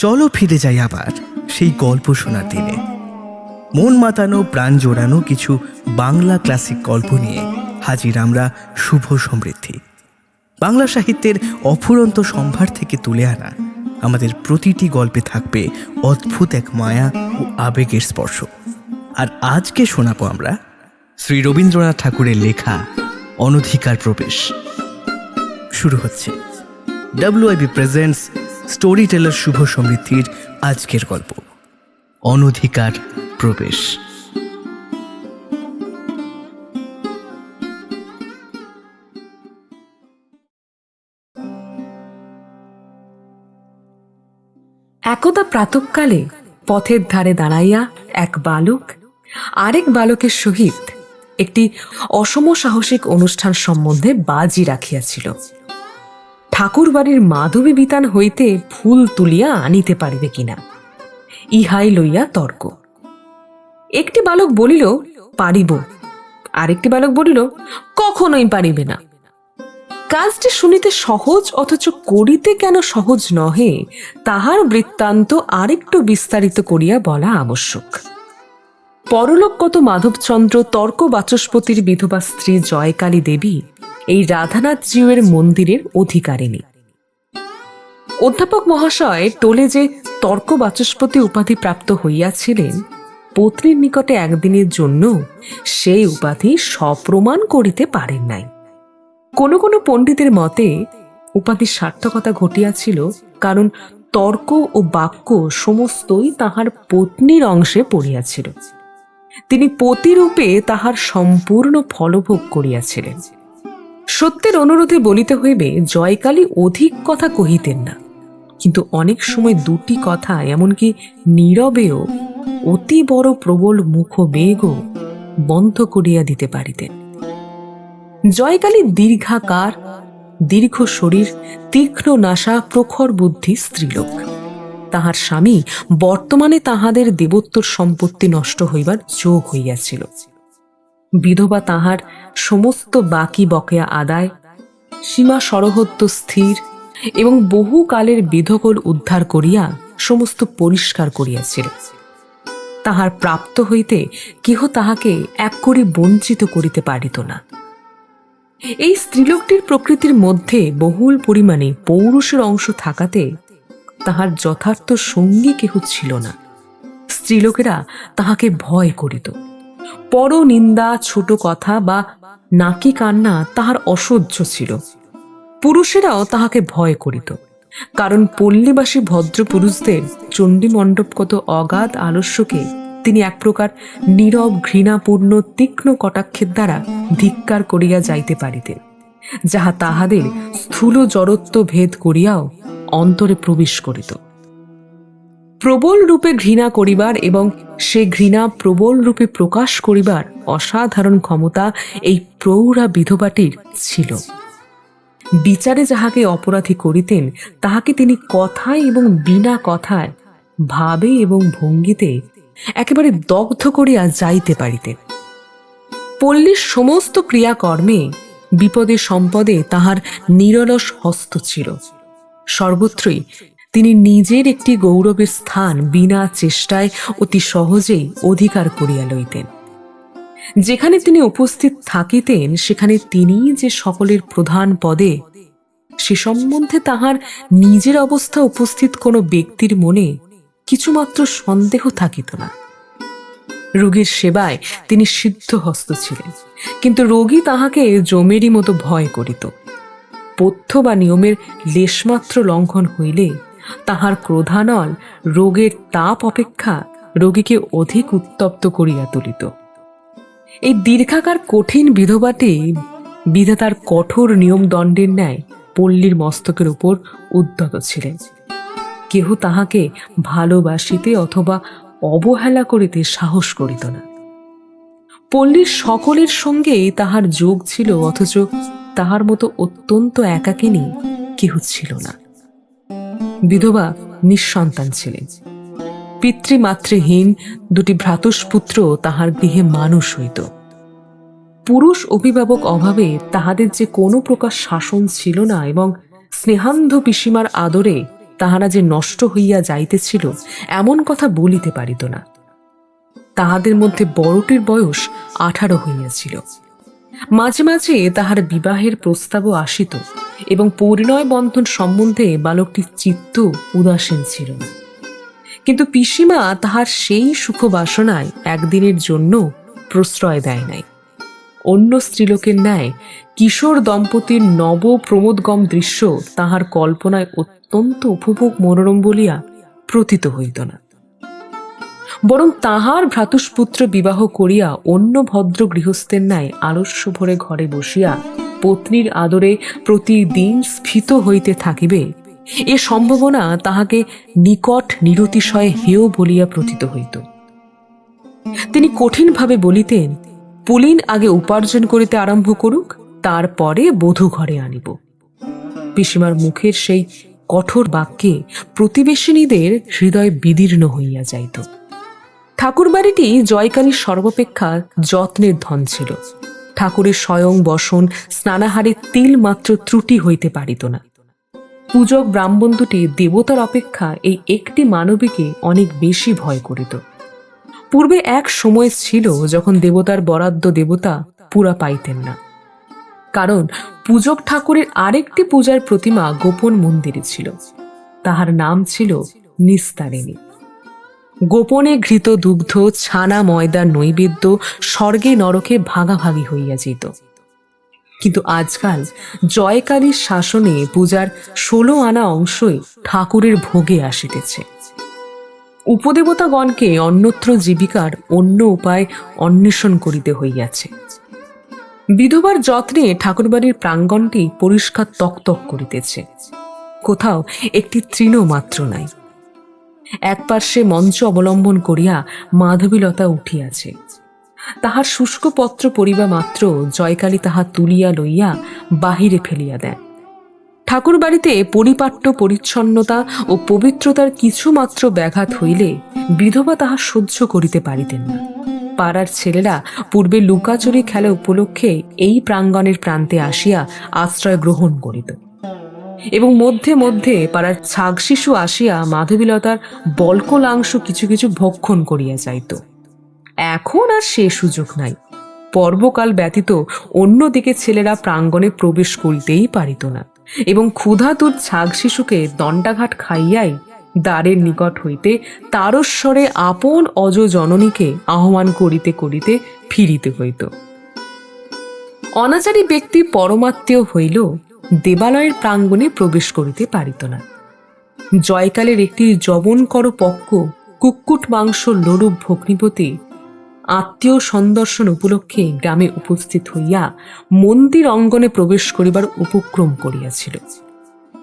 চলো ফিরে যাই আবার সেই গল্প শোনার দিনে। মন মাতানো, প্রাণ জোড়ানো কিছু বাংলা ক্লাসিক গল্প নিয়ে হাজির আমরা শুভ সমৃদ্ধি। বাংলা সাহিত্যের অফুরন্ত সম্ভার থেকে তুলে আনা আমাদের প্রতিটি গল্পে থাকবে অদ্ভুত এক মায়া ও আবেগের স্পর্শ। আর আজকে শোনাবো আমরা শ্রী রবীন্দ্রনাথ ঠাকুরের লেখা অনধিকার প্রবেশ। শুরু হচ্ছে। WIB presents storyteller Shubho সমৃদ্ধির আজকের গল্প। অনধিকার প্রবেশ। একদা প্রাতকালে পথের ধারে দাঁড়াইয়া এক বালক, আরেক বালকের সহিত একটি অসম সাহসিক অনুষ্ঠান সম্বন্ধে বাজি রাখিয়াছিল। ঠাকুর বাড়ির মাধবী বিতান হইতে ফুল তুলিয়া আনিতে পারিবে কিনা? ইহাই লইয়া তর্ক। একটি বালক বলিল, পারিব। আরেকটি বালক বলিল, কখনোই পারিবে না। কাজটি শুনিতে সহজ, অথচ করিতে কেন সহজ নহে, তাহার বৃত্তান্ত আরেকটু বিস্তারিত করিয়া বলা আবশ্যক। পরলোকগত মাধবচন্দ্র তর্ক বাচস্পতির বিধবা স্ত্রী জয়কালী দেবী এই রাধানাথ জিউয়ের মন্দিরের অধিকারিণী। অধ্যাপক মহাশয় টোলে যে তর্ক বাচস্পতি উপাধি প্রাপ্ত হইয়াছিলেন, পত্নীর নিকটে একদিনের জন্য সেই উপাধি সপ্রমাণ করিতে পারেন নাই। কোনো কোনো পণ্ডিতের মতে উপাধির সার্থকতা ঘটিয়াছিল কারণ তর্ক ও বাক্য সমস্তই তাহার পত্নীর অংশে পড়িয়াছিল। তিনি পতিরূপে তাহার সম্পূর্ণ ফলভোগ করিয়াছিলেন। সত্যের অনুরোধে বলিতে হইবে, জয়কালী অধিক কথা কহিতেন না। কিন্তু অনেক সময় দুটি কথা, এমনকি নীরবেও অতি বড় প্রবল মুখবেগও বন্ধ করিয়া দিতে পারিতেন। জয়কালী দীর্ঘাকার, দীর্ঘ শরীর, তীক্ষ্ণ নাসা, প্রখর বুদ্ধি, স্ত্রীলোক। তাহার স্বামী বর্তমানে তাহাদের দেবোত্তর সম্পত্তি নষ্ট হইবার যোগ হইয়াছিল। বিধবা তাহার সমস্ত বাকি বকেয়া আদায়, সীমা সরহত্ব স্থির এবং বহুকালের বিধকল উদ্ধার করিয়া সমস্ত পরিষ্কার করিয়াছিল। তাহার প্রাপ্ত হইতে কেহ তাহাকে এক করে বঞ্চিত করিতে পারিত না। এই স্ত্রীলোকটির প্রকৃতির মধ্যে বহুল পরিমাণে পৌরুষের অংশ থাকাতে তাহার যথার্থ সঙ্গী কেহ ছিল না। স্ত্রীলোকেরা তাহাকে ভয় করিত। পর নিন্দা ছোট কথা বা নাকি কান্না তাহার অসহ্য ছিল। পুরুষেরাও তাহাকে ভয় করিত। কারণ পল্লীবাসী ভদ্র পুরুষদের চণ্ডী মণ্ডপগত অগাধ আলস্যকে তিনি এক প্রকার নীরব, ঘৃণাপূর্ণ, তীক্ষ্ণ কটাক্ষের দ্বারা ধিক্কার করিয়া যাইতে পারিতেন, যাহা তাহাদের স্থূল জড়ত্ব ভেদ করিয়াও অন্তরে প্রবেশ করিত। প্রবল রূপে ঘৃণা করিবার এবং সে ঘৃণা প্রবল রূপে প্রকাশ করিবার অসাধারণ ক্ষমতা এই প্রৌঢ়া বিধবাটির ছিল। বিচারে যাহাকে অপরাধী করিতেন, তাহাকে তিনি কথায় এবং বিনা কথায়, ভাবে এবং ভঙ্গিতে একেবারে দগ্ধ করিয়া যাইতে পারিতেন। পল্লীর সমস্ত ক্রিয়াকর্মে বিপদে সম্পদে তাহার নিরলস হস্ত ছিল। সর্বত্রই। তিনি নিজের একটি গৌরবের স্থান বিনা চেষ্টায় অতি সহজেই অধিকার করিয়া লইতেন। যেখানে তিনি উপস্থিত থাকিতেন, সেখানে তিনিই যে সকলের প্রধান পদে, সে সম্বন্ধে তাহার নিজের অবস্থা উপস্থিত কোনো ব্যক্তির মনে কিছুমাত্র সন্দেহ থাকিত না। রোগীর সেবায় তিনি সিদ্ধহস্ত ছিলেন, কিন্তু রোগী তাহাকে জমেরই মতো ভয় করিত। পথ্য বা নিয়মের লেশমাত্র লঙ্ঘন হইলে তাহার ক্রোধানল রোগের তাপ অপেক্ষা রোগীকে অধিক উত্তপ্ত করিয়া তুলিত। এই দীর্ঘাকার কঠিন বিধবাটি বিধাতার কঠোর নিয়ম দণ্ডের ন্যায় পল্লীর মস্তকের উপর উদ্যত ছিলেন। কেহ তাহাকে ভালোবাসিতে অথবা অবহেলা করিতে সাহস করিত না। পল্লীর সকলের সঙ্গে তাহার যোগ ছিল, অথচ তাহার মতো অত্যন্ত একাকিনী কেহ ছিল না। বিধবা নিঃসন্তান ছিলেন। পিতৃমাতৃহীন দুটি ভ্রাতুষ্পুত্র তাহার গৃহে মানুষ হইত। পুরুষ অভিভাবক অভাবে তাহাদের যে কোনো প্রকার শাসন ছিল না এবং স্নেহান্ধ পিসিমার আদরে তাহারা যে নষ্ট হইয়া যাইতেছিল, এমন কথা বলিতে পারিত না। তাহাদের মধ্যে বড়টির বয়স আঠারো হইয়াছিল। মাঝে মাঝে তাহার বিবাহের প্রস্তাবও আসিত এবং পরিণয় বন্ধন সম্বন্ধে বালকটির চিত্ত উদাসীন ছিল না। কিন্তু পিসিমা তাহার সেই সুখ বাসনায় একদিনের জন্য প্রশ্রয় দেয় নাই। অন্য স্ত্রীলোকের ন্যায় কিশোর দম্পতির নব প্রমোদগম দৃশ্য তাহার কল্পনায় অত্যন্ত উপভোগ মনোরম বলিয়া প্রতীত হইত না। বরং তাহার ভ্রাতুষ্পুত্র বিবাহ করিয়া অন্য ভদ্র গৃহস্থের ন্যায় আলস্য ভরে ঘরে বসিয়া পত্নীর আদরে প্রতিদিন স্ফীত হইতে থাকিবে। এ সম্ভাবনা তাহাকে নিকট নিরতিশয় হেয় বলিয়া প্রতীত হইত। তিনি কঠিনভাবে বলিতেন, পুলিন আগে উপার্জন করিতে আরম্ভ করুক, তারপরে বধূ ঘরে আনিব। পিসিমার মুখের সেই কঠোর বাক্যে প্রতিবেশিনীদের হৃদয় বিদীর্ণ হইয়া যাইত। ঠাকুরবাড়িটি জয়কালীর সর্বাপেক্ষা যত্নের ধন ছিল। ঠাকুরের স্বয়ং বসন স্নানাহারে তিল মাত্র ত্রুটি হইতে পারিত না। পূজক ব্রাহ্মণ দুটি দেবতার অপেক্ষা এই একটি মানবীকে অনেক বেশি ভয় করিত। পূর্বে এক সময় ছিল যখন দেবতার বরাদ্দ দেবতা পুরা পাইতেন না। কারণ পূজক ঠাকুরের আরেকটি পূজার প্রতিমা গোপন মন্দিরে ছিল। তাহার নাম ছিল নিস্তারিণী। গোপনে ঘৃত দুগ্ধ, ছানা ময়দার নৈবেদ্য স্বর্গে নরকে ভাগাভাগি হইয়া যেত। কিন্তু আজকাল জয়কালীর শাসনে পূজার ষোলো আনা অংশই ঠাকুরের ভোগে আসিতেছে। উপদেবতাগণকে অন্যত্র জীবিকার অন্য উপায় অন্বেষণ করিতে হইয়াছে। বিধবার যত্নে ঠাকুরবাড়ির প্রাঙ্গণটি পরিষ্কার তকতক করিতেছে। কোথাও একটি তৃণ মাত্র নাই। এক পার্শ্বে মঞ্চ অবলম্বন করিয়া মাধবীলতা উঠিয়াছে। তাহার শুষ্ক পত্র পরিবা মাত্র জয়কালী তাহা তুলিয়া লইয়া বাহিরে ফেলিয়া দেন। ঠাকুর বাড়িতে পরিপাট্য পরিচ্ছন্নতা ও পবিত্রতার কিছু মাত্র ব্যাঘাত হইলে বিধবা তাহা সহ্য করিতে পারিতেন না। পাড়ার ছেলেরা পূর্বে লুকাচুরি খেলা উপলক্ষে এই প্রাঙ্গণের প্রান্তে আসিয়া আশ্রয় গ্রহণ করিত। এবং মধ্যে মধ্যে পাড়ার ছাগ শিশু আসিয়া মাধবীলতার বলকলাংশ কিছু কিছু ভক্ষণ করিয়া যাইত। এখন আর সে সুযোগ নাই। পর্বকাল ব্যতীত অন্যদিকে ছেলেরা প্রাঙ্গণে প্রবেশ করিতেই পারিত না এবং ক্ষুধাতুর ছাগ শিশুকে দণ্ডাঘাট খাইয়াই দ্বারের নিকট হইতে তারস্বরে আপন অজ জননীকে আহ্বান করিতে করিতে ফিরিতে হইত। অনাচারী ব্যক্তি পরমাত্মীয় হইল দেবালয়ের প্রাঙ্গণে প্রবেশ করিতে পারিত না। জয়কালের একটি জবনকর পক্ষ কুক্কুট মাংস লোরূপ ভগ্নিপতি আত্মীয় সন্দর্শন উপলক্ষে গ্রামে উপস্থিত হইয়া মন্দির অঙ্গনে প্রবেশ করিবার উপক্রম করিয়াছিল।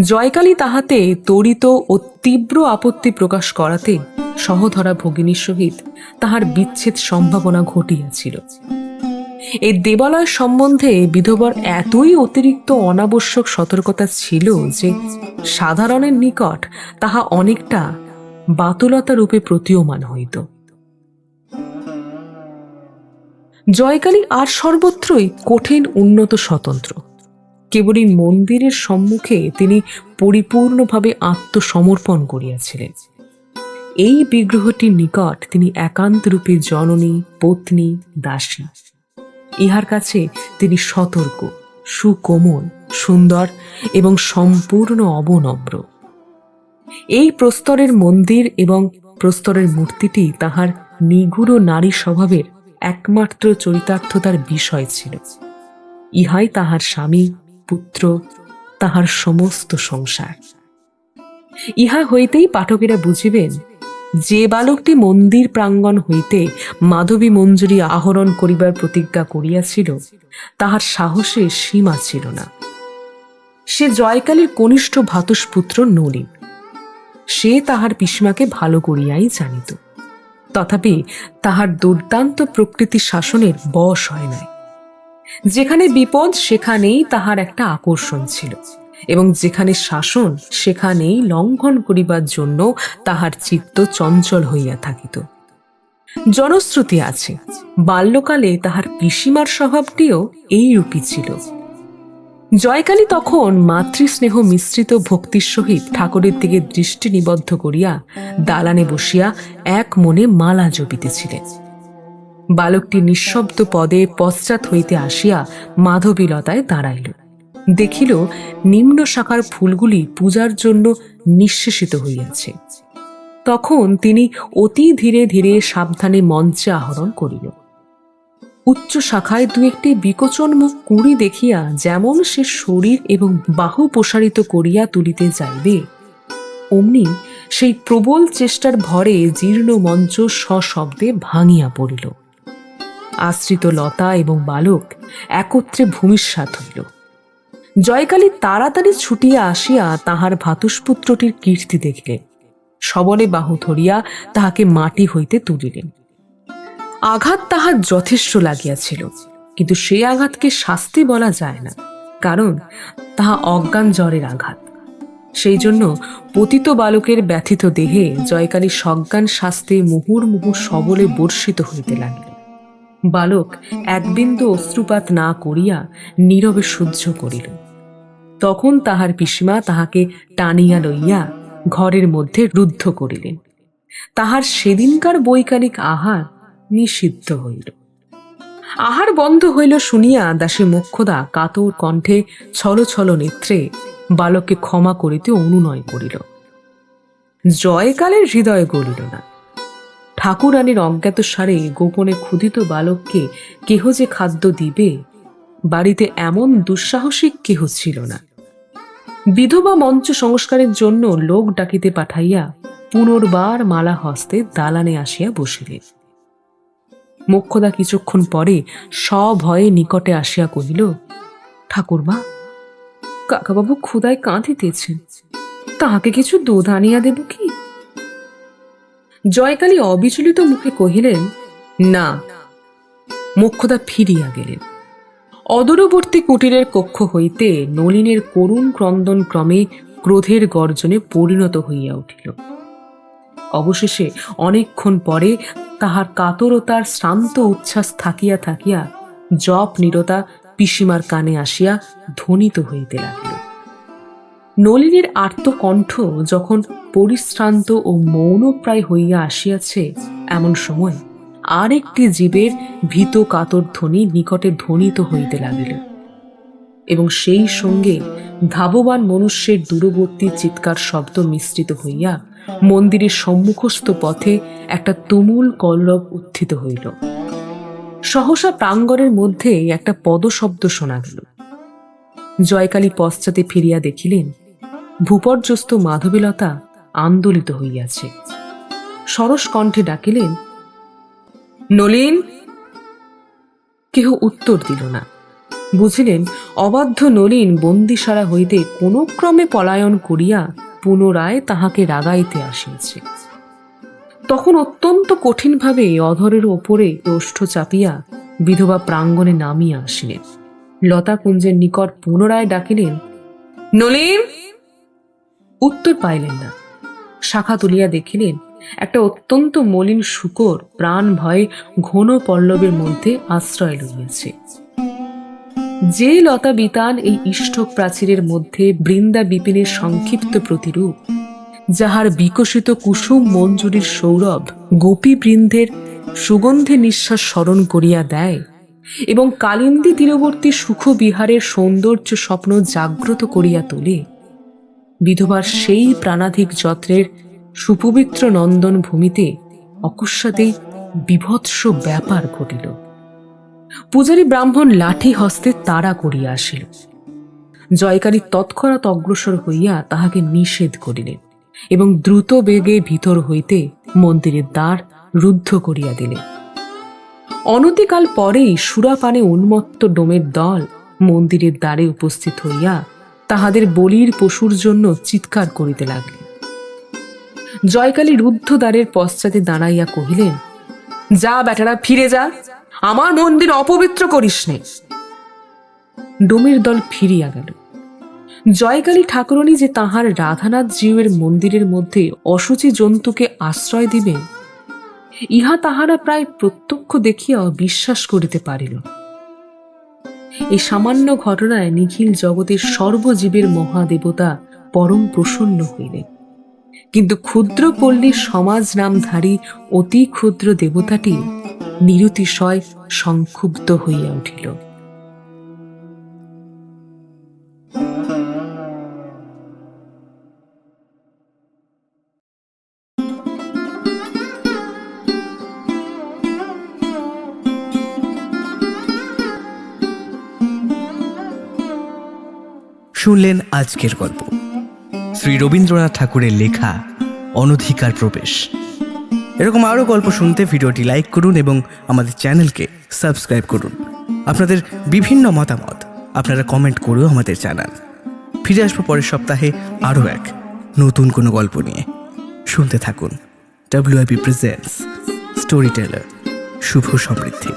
জয়কালী তাহাতে তরিত ও তীব্র আপত্তি প্রকাশ করাতে সহধরা ভগিনীর সহিত তাহার বিচ্ছেদ সম্ভাবনা ঘটিয়াছিল। এই দেবালয় সম্বন্ধে বিধবার এতই অতিরিক্ত অনাবশ্যক সতর্কতা ছিল যে সাধারণের নিকট তাহা অনেকটা বাতুলতা রূপে প্রতীয়মান হইত। জয়কালী আর সর্বত্রই কঠিন, উন্নত, স্বতন্ত্র। কেবলই মন্দিরের সম্মুখে তিনি পরিপূর্ণভাবে আত্মসমর্পণ করিয়াছিলেন। এই বিগ্রহটির নিকট তিনি একান্ত রূপে জননী, পত্নী, দাসী। ইহার কাছে তিনি সতর্ক, সুকোমল, সুন্দর এবং সম্পূর্ণ অবনম্র। এই প্রস্তরের মন্দির এবং প্রস্তরের মূর্তিটি তাহার নিগুড় নারী স্বভাবের একমাত্র চরিতার্থতার বিষয় ছিল। ইহাই তাহার স্বামী, পুত্র, তাহার সমস্ত সংসার। ইহা হইতেই পাঠকেরা বুঝিবেন যে বালকটি মন্দির প্রাঙ্গণ হইতে মাধবী মঞ্জুরি আহরণ করিবার প্রতিজ্ঞা করিয়াছিল, তাহার সাহসে সীমা ছিল না। সে জয়কালীর কনিষ্ঠ ভাতুষপুত্র নলিন। সে তাহার পিসিমাকে ভালো করিয়াই জানিত। তথাপি তাহার দুর্দান্ত প্রকৃতি শাসনের বশ হয় নাই। যেখানে বিপদ, সেখানেই তাহার একটা আকর্ষণ ছিল। এবং যেখানে শাসন, সেখানেই লঙ্ঘন করিবার জন্য তাহার চিত্ত চঞ্চল হইয়া থাকিত। জনশ্রুতি আছে, বাল্যকালে তাহার পিসিমার স্বভাবটিও এইরূপই ছিল। জয়কালী তখন মাতৃস্নেহ মিশ্রিত ভক্তির সহিত ঠাকুরের দিকে দৃষ্টি নিবদ্ধ করিয়া দালানে বসিয়া এক মনে মালা জপিতেছিলেন। বালকটি নিঃশব্দ পদে পশ্চাৎ হইতে আসিয়া মাধবীলতায় দাঁড়াইল। দেখিল নিম্ন শাখার ফুলগুলি পূজার জন্য নিঃশেষিত হইয়াছে। তখন তিনি অতি ধীরে ধীরে সাবধানে মঞ্চে আহরণ করিল। উচ্চ শাখায় দু একটি বিকচন মুখ কুঁড়ি দেখিয়া যেমন সে শরীর এবং বাহু প্রসারিত করিয়া তুলিতে যাইবে অমনি সেই প্রবল চেষ্টার ভরে জীর্ণ মঞ্চ সশব্দে ভাঙিয়া পড়িল। আশ্রিত লতা এবং বালক একত্রে ভূমিষ্যাত হইল। জয়কালী তাড়াতাড়ি ছুটিয়া আসিয়া তাহার ভাতুষপুত্রটির কীর্তি দেখিলেন। সবলে বাহু ধরিয়া তাহাকে মাটি হইতে তুলিলেন। আঘাত তাহার যথেষ্ট লাগিয়াছিল, কিন্তু সেই আঘাতকে শাস্তি বলা যায় না, কারণ তাহা অজ্ঞান জ্বরের আঘাত। সেই জন্য পতিত বালকের ব্যথিত দেহে জয়কালী সজ্ঞান শাস্তে মুহুর্মুহু সবলে বর্ষিত হইতে লাগিল বালক এক বিন্দু অশ্রুপাত না করিয়া নীরবে সহ্য করিল তখন তাহার পিসিমা তাহাকে টানিয়া লইয়া ঘরের মধ্যে রুদ্ধ করিলেন। তাহার সেদিনকার বৈকালিক আহার নিষিদ্ধ হইল। আহার বন্ধ হইল শুনিয়া দাসী মোক্ষদা কাতর কণ্ঠে ছল ছল নেত্রে বালককে ক্ষমা করিতে অনুনয় করিল। জয়কালের হৃদয় গলিল না। ঠাকুরানীর অজ্ঞাত সারে গোপনে ক্ষুধিত বালককে কেহ যে খাদ্য দিবে, বাড়িতে এমন দুঃসাহসিক কেহ ছিল না। বিধবা মঞ্চ সংস্কারের জন্য লোক ডাকিতে পাঠাইয়া পুনর্বার মালা হস্তে দালানে আসিয়া বসিলেন মোক্ষদা কিছুক্ষণ পরে সভয়ে নিকটে আসিয়া কহিল, ঠাকুরমা, কাকাবাবু ক্ষুদায় কাঁদিতেছেন। তাহাকে কিছু দুধ আনিয়া দেব কি? জয়কালী অবিচলিত মুখে কহিলেন, না। মোক্ষদা ফিরিয়া গেলেন। অদূরবর্তী কুটিরের কক্ষ হইতে নলিনের করুণ ক্রন্দন ক্রমে ক্রোধের গর্জনে পরিণত হইয়া উঠিল। অবশেষে অনেকক্ষণ পরে তাহার কাতরতার শ্রান্ত উচ্ছ্বাস থাকিয়া থাকিয়া জপ নিরতা পিসিমার কানে আসিয়া ধ্বনিত হইতে লাগিল। নলিনীর আর্তকণ্ঠ যখন পরিশ্রান্ত ও মৌনপ্রায় হইয়া আসিয়াছে, এমন সময় আরেকটি জীবের ভীত কাতর ধ্বনি নিকটে ধ্বনিত হইতে লাগিল। এবং সেই সঙ্গে ধাববান মনুষ্যের দূরবর্তী চিৎকার শব্দ মিশ্রিত হইয়া মন্দিরের সম্মুখস্থ পথে একটা তুমুল কল্লব উত্থিত হইল। সহসা প্রাঙ্গণের মধ্যে একটা পদশব্দ শোনা গেল। জয়কালী পশ্চাতে ফিরিয়া দেখিলেন ভূপর্যস্ত মাধবীলতা আন্দোলিত হইয়াছে। সরস কণ্ঠে ডাকিলেন নলিন? কেহ উত্তর দিল না। বুঝিলেন, অবাধ্য নলিন বন্দিশালা হইতে কোনো ক্রমে পলায়ন করিয়া পুনরায় তাহাকে রাগাইতে আসিয়াছে। তখন অত্যন্ত কঠিনভাবে অধরের ওপরে ওষ্ঠ চাপিয়া বিধবা প্রাঙ্গণে নামিয়া আসিলেন। লতাকুঞ্জের নিকট পুনরায় ডাকিলেন, নলিন! উত্তর পাইলেন না। শাখা তুলিয়া দেখিলেন একটা অত্যন্ত মলিন শুকর প্রাণ ভয়ে ঘন পল্লবের মধ্যে আশ্রয় লইয়াছে। যে লতা বিতান এই ইষ্টক প্রাচীরের মধ্যে বৃন্দা বিপিনের সংক্ষিপ্ত প্রতিরূপ, যাহার বিকশিত কুসুম মঞ্জুরির সৌরভ গোপী বৃন্দের সুগন্ধে নিঃশ্বাস স্মরণ করিয়া দেয় এবং কালিন্দী তীরবর্তী সুখ বিহারের সৌন্দর্য স্বপ্ন জাগ্রত করিয়া তোলে, বিধবার সেই প্রাণাধিক যত্রের সুপবিত্র নন্দন ভূমিতে অকস্মাতেই বিভৎস ব্যাপার ঘটিল। পূজারী ব্রাহ্মণ লাঠি হস্তে তাড়া করিয়া আসিল। জয়কারী তৎক্ষণাৎ অগ্রসর হইয়া তাহাকে নিষেধ করিলেন এবং দ্রুত বেগে ভিতর হইতে মন্দিরের দ্বার রুদ্ধ করিয়া দিলেন। অনতিকাল পরেই সুরাপানে উন্মত্ত ডোমের দল মন্দিরের দ্বারে উপস্থিত হইয়া তাহাদের বলির পশুর জন্য চিৎকার করিতে লাগলেন জয়কালী রুদ্ধ দ্বারের পশ্চাতে দাঁড়াইয়া কহিলেন, যা বেটারা, ফিরে যা। আমার মন্দির অপবিত্র করিস নে। ডোমের দল ফিরিয়া গেল। জয়কালী ঠাকুরনী যে তাহার রাধানাথ জিউয়ের মন্দিরের মধ্যে অসুচি জন্তুকে আশ্রয় দিবেন, ইহা তাহারা প্রায় প্রত্যক্ষ দেখিয়া বিশ্বাস করিতে পারিল। এই সামান্য ঘটনায় নিখিল জগতের সর্বজীবের মহাদেবতা পরম প্রসন্ন হইলেন। কিন্তু ক্ষুদ্র পল্লীর সমাজ নামধারী অতি ক্ষুদ্র দেবতাটি নিরতিশয় সংক্ষুব্ধ হইয়া উঠিল। শুনলেন আজকের গল্প। শ্রী রবীন্দ্রনাথ ঠাকুরের লেখা অনধিকার প্রবেশ। এরকম আরও গল্প শুনতে ভিডিওটি লাইক করুন এবং আমাদের চ্যানেলকে সাবস্ক্রাইব করুন। আপনাদের বিভিন্ন মতামত আপনারা কমেন্ট করেও আমাদের জানান। ফিরে আসব পরের সপ্তাহে আরও এক নতুন কোনো গল্প নিয়ে। শুনতে থাকুন WIP presents storyteller Shubho Samriddhi.